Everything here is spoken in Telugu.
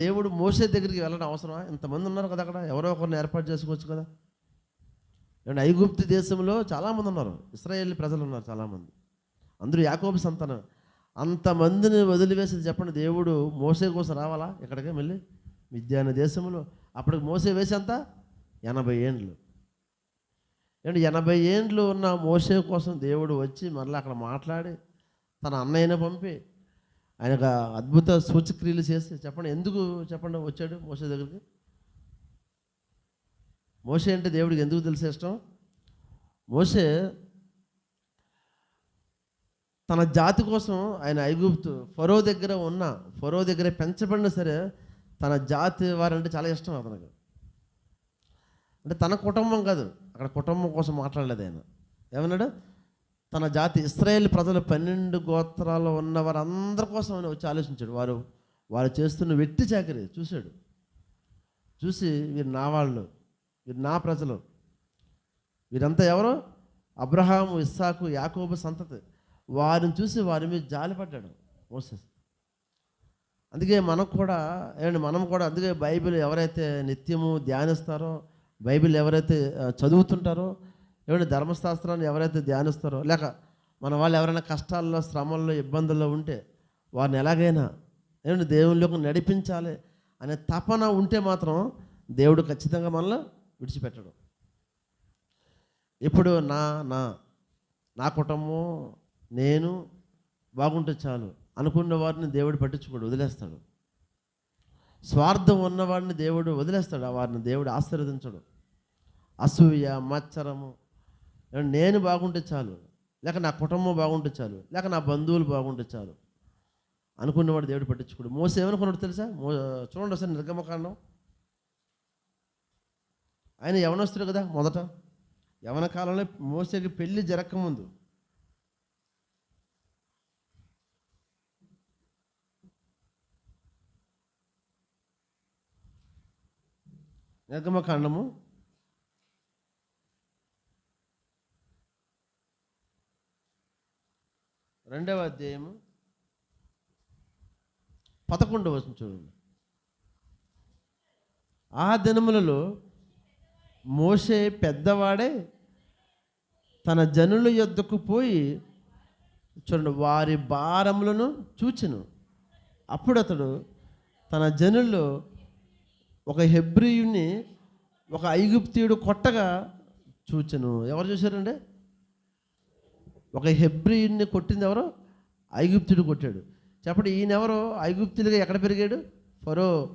దేవుడు మోసే దగ్గరికి వెళ్ళడం అవసరమా? ఇంతమంది ఉన్నారు కదా అక్కడ. ఎవరో ఒకరిని ఏర్పాటు చేసుకోవచ్చు కదా. అండ్ ఐగుప్తు దేశంలో చాలామంది ఉన్నారు. ఇస్రాయేల్ ప్రజలు ఉన్నారు చాలామంది. అందరూ యాకోబు సంతానం. అంతమందిని వదిలివేసి చెప్పండి. దేవుడు మోసే కోసం రావాలా ఇక్కడికి మళ్ళీ మిద్యాన దేశంలో. అప్పటికి మోసే వేసి అంత ఎనభై ఏండ్లు. అండ్ ఎనభై ఏండ్లు ఉన్న మోసే కోసం దేవుడు వచ్చి మరలా అక్కడ మాట్లాడి తన అన్నయ్యను పంపి ఆయనకు అద్భుత సూచక్రియలు చేసి చెప్పండి ఎందుకు చెప్పండి వచ్చాడు మోస దగ్గరికి? మోసే అంటే దేవుడికి ఎందుకు తెలిసే ఇష్టం? మోసే తన జాతి కోసం ఆయన ఐగుప్తు ఫరో దగ్గర ఉన్న ఫరో దగ్గర పెంచబడినా సరే తన జాతి వారంటే చాలా ఇష్టం అతనికి. అంటే తన కుటుంబం కాదు అక్కడ కుటుంబం కోసం మాట్లాడలేదు ఆయన. ఏమన్నాడు? తన జాతి ఇస్రాయేల్ ప్రజలు పన్నెండు గోత్రాలు ఉన్న వారందరి కోసం అని వచ్చి ఆలోచించాడు. వారు వారు చేస్తున్న వెట్టి చాకరి చూశాడు. చూసి వీరు నా వాళ్ళు వీరు నా ప్రజలు. వీరంతా ఎవరు? అబ్రహాము ఇస్సాకు యాకోబు సంతతి. వారిని చూసి వారి మీద జాలిపడ్డాడు మోసెస్ అందుకే మనకు కూడా ఏమండి మనం కూడా అందుకే బైబిల్ ఎవరైతే నిత్యము ధ్యానిస్తారో బైబిల్ ఎవరైతే చదువుతుంటారో ఏమంటే ధర్మశాస్త్రాన్ని ఎవరైతే ధ్యానిస్తారో లేక మన వాళ్ళు ఎవరైనా కష్టాల్లో శ్రమల్లో ఇబ్బందుల్లో ఉంటే వారిని ఎలాగైనా ఏమంటే దేవుళ్ళకు నడిపించాలి అనే తపన ఉంటే మాత్రం దేవుడు ఖచ్చితంగా మనల్ని విడిచిపెట్టడు. ఇప్పుడు నా నా నా కుటుంబం నేను బాగుంటే చాలు అనుకున్న వారిని దేవుడు పట్టించుకోడు వదిలేస్తాడు. స్వార్థం ఉన్నవాడిని దేవుడు వదిలేస్తాడు ఆ వారిని దేవుడు ఆశీర్వదించడు. అసూయ మచ్చరము నేను బాగుంటే చాలు. లేక నా కుటుంబం బాగుంటే చాలు. లేక నా బంధువులు బాగుంటే చాలు. అనుకున్నవాడు దేవుడు పట్టించుకోడు. మోస ఏమనుకున్నాడు తెలుసా? మో చూడండి ఒకసారి నిర్గమకాండం ఆయన యవనస్తుడు కదా మొదట. యవన కాలంలో మోసేకి పెళ్ళి జరగకముందు. నిర్గమకాండము రెండవ అధ్యాయము పదకొండవ వచ్చిన చూడండి. ఆ దినములలో మోసే పెద్దవాడే తన జనుల యొద్దకు పోయి చూడండి వారి భారములను చూచెను. అప్పుడు అతడు తన జనుల్లో ఒక హెబ్రియుని ఒక ఐగుప్తియుడు కొట్టగా చూచెను. ఎవరు చూశారండి? ఒక హెబ్రియుని కొట్టింది ఎవరో? ఐగుప్తుడు కొట్టాడు. చెప్పండి ఈయన ఎవరు ఐగుప్తులుగా ఎక్కడ పెరిగాడు? ఫరో